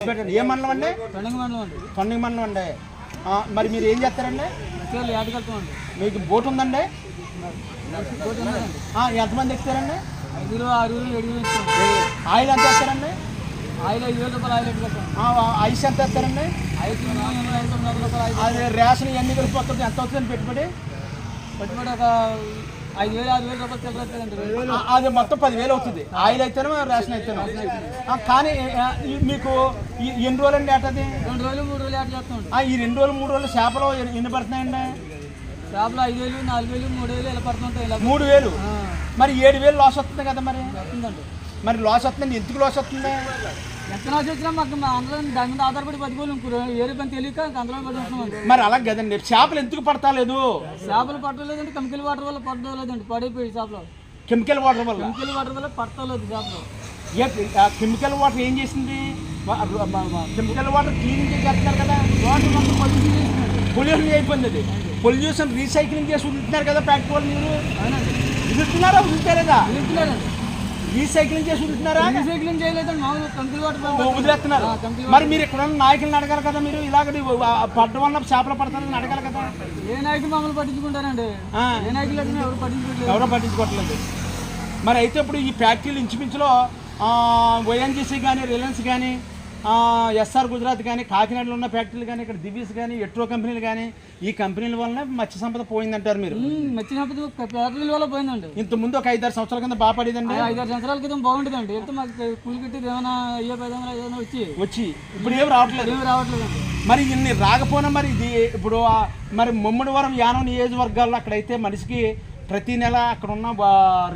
ఏ మండలం అండి? పండుగ మండలం అండి. తొండగ మండలం అండి. మరి మీరు ఏం చేస్తారండి? ఏటకెళ్తామండి మీకు బోట్ ఉందండి? కోటి ఉన్నదండి ఆ, ఎంతమంది ఎక్కుతారండి ఐదుగురు ఆరుగురు ఏడుగురు ఆయిల్ ఎంత వేస్తారండి? ఆయిల్ ఐదు వేల రూపాయలు ఆయిల్ ఎట్టుకెళ్తాం ఐస్ ఎంత వేస్తారండి? ఐదు ఐదు తొమ్మిది వందల రూపాయలు అది రేషన్ ఇవన్నీ కలిపి వస్తుంది ఎంత అవుతుంది పెట్టుబడి? పెట్టుబడి ఒక ఐదు వేలు ఆరు వేల రూపాయలు అది మొత్తం పదివేలు అవుతుంది. ఆయిల్ అయితేనో రేషన్ అయితేనో. ఆ, కానీ మీకు ఎన్ని రోజులు అండి ఏటది? రెండు రోజులు మూడు రోజులు ఏట చేస్తామండి ఆ, ఈ రెండు రోజులు మూడు రోజులు చేపలు ఎన్ని- పడుతున్నాయండి? షాప్లో ఐదు వేలు నాలుగు వేలు మూడు వేలు ఇలా పడుతుంటాయి మూడు వేలు? మరి ఏడు వేలు లాస్ వస్తుంది కదా మరి? మరి లాస్ వస్తుంది ఎందుకు లాస్ వస్తుంది? నాసి వచ్చినా మాకు అందరూ దాని మీద ఆధారపడి బతికోవాలి ఇంకో ఏరు పని తెలియక అందులో పడి ఉంటున్నామండి మరి అలా కదండి చేపలు ఎందుకు పడతాలేదు? చేపలు పట్టలేదండి కెమికల్ వాటర్ వల్ల పట్టలేదండి పడిపోయి చేపలు. కెమికల్ వాటర్ వల్ల? కెమికల్ వాటర్ వల్ల పట్టలేదు చేపలు. కెమికల్ వాటర్ ఏం చేసింది? కెమికల్ వాటర్ క్లీనింగ్ చేస్తున్నారు కదా. వాటర్ మొత్తం పొల్యూషన్ పొల్యూషన్ అయిపోయింది అది. పొల్యూషన్ రీసైక్లింగ్ చేసి వదులుతున్నారు కదా ఫ్యాక్టరీ వాళ్ళు మీరు. వదులుతున్నారా వదులుతారేదా వెళ్తున్నాడండి రీసైక్లింగ్ చేసి వదులుతున్నారా రీసైక్లింగ్ చేయలేదండి మామూలు వదిలేస్తున్నారు మరి మీరు ఇక్కడ ఉన్న నాయకులను అడగాలి కదా మీరు? ఇలాగ పడ్డం వల్ల చేపలు పడతారని అడగాలి కదా? ఏ నాయకులు మమ్మల్ని పట్టించుకుంటారండి. ఏ నాయకులు ఎవరు పట్టించుకోవట్లేదు. ఎవరో పట్టించుకోవట్లేదు. మరి అయితే ఇప్పుడు ఈ ఫ్యాక్టరీలు ఇంచుమించులో వైఎన్జీసీ కానీ రిలయన్స్ కానీ ఎస్ఆర్ గుజరాత్ కానీ కాకినాడలో ఉన్న ఫ్యాక్టరీలు కానీ ఇక్కడ దివీస్ కానీ ఎట్రో కంపెనీలు కానీ ఈ కంపెనీల వల్లనే మత్స్య సంపద పోయిందంటారు మీరు. మచ్చినప్పుడు ఫ్యాక్టరీల వల్ల పోయిందండి. ఇంత ముందు ఒక ఐదారు సంవత్సరాల కింద బాగా పడేదండి? ఐదారు సంవత్సరాల క్రితం బాగుంటుందండి ఎంత మాకు కూలి కట్టి ఏమైనా వందలు వచ్చి. వచ్చి. ఇప్పుడు ఏం రావట్లేదు. ఏమి రావట్లేదండి. మరి ఇన్ని రాకపోయినా మరి ఇది ఇప్పుడు మరి ముమ్మడివరం యానం నియోజకవర్గాల్లో అక్కడైతే మనిషికి ప్రతి నెల అక్కడ ఉన్న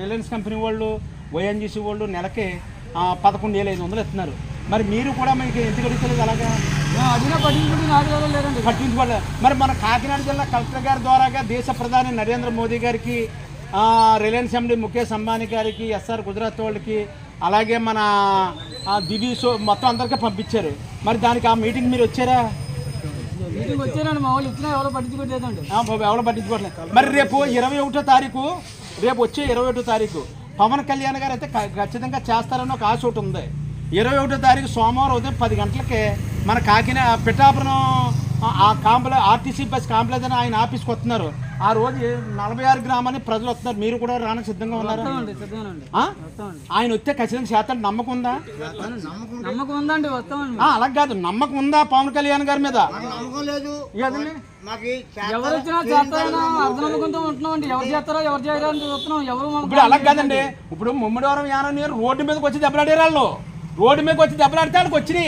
రిలయన్స్ కంపెనీ వాళ్ళు వైఎన్జీసీ వాళ్ళు నెలకి పదకొండు వేల ఐదు వందలు ఇస్తున్నారు మరి మీరు కూడా మీకు ఎందుకు అడుగుతలేదు అలాగా? అడిగినా పట్టించుకుంటే నాలుగు లేరండి. పట్టించుకోలేదు మరి మన కాకినాడ జిల్లా కలెక్టర్ గారి ద్వారాగా దేశ ప్రధాని నరేంద్ర మోదీ గారికి రిలయన్స్ ఎండి ముఖేష్ అంబానీ గారికి ఎస్ఆర్ గుజరాత్ వాళ్ళకి అలాగే మన ఆ, దివీస్ మొత్తం అందరికీ పంపించారు. మరి దానికి ఆ మీటింగ్ మీరు వచ్చారా? మీటింగ్ వచ్చారండి మా వాళ్ళు ఇచ్చినా ఎవరో పట్టించుకోవట్లేదండి ఎవరు పట్టించుకోవట్లేదు మరి రేపు ఇరవై ఒకటో తారీఖు రేపు వచ్చే ఇరవై ఒకటో తారీఖు పవన్ కళ్యాణ్ గారు అయితే ఖచ్చితంగా చేస్తారని ఒక ఆశ ఒకటి ఉంది. ఇరవై ఒకటో తారీఖు సోమవారం ఉదయం పది గంటలకి మన కాకినాడ పిఠాపురం ఆ- కాంప్లె ఆర్టీసీ బస్ కాంప్లెక్స్ అని ఆయన ఆఫీస్కి వస్తున్నారు. ఆ రోజు నలభై ఆరు గ్రామాన్ని ప్రజలు వస్తున్నారు. మీరు కూడా రానికి సిద్ధంగా ఉన్నారు? ఆయన వస్తే ఖచ్చితంగా చేస్తాడు. నమ్మకం ఉందా? నమ్మకం ఉందండి అలా కాదు. నమ్మకం ఉందా పవన్ కళ్యాణ్ గారి మీద? నమ్మకం లేదు. ఎవరు వచ్చినా ఉంటున్నామండి. ఎవరు చేస్తారో ఎవరు చూస్తున్నాం. ఎవరు ఇప్పుడు అలా కాదండి. ఇప్పుడు ముమ్మడివరం యానం నీరు రోడ్డు మీదకి వచ్చి దెబ్బలాడారు వాళ్ళు రోడ్డు మీదకి వచ్చి దెబ్బలాడితే వాళ్ళకి వచ్చినాయి.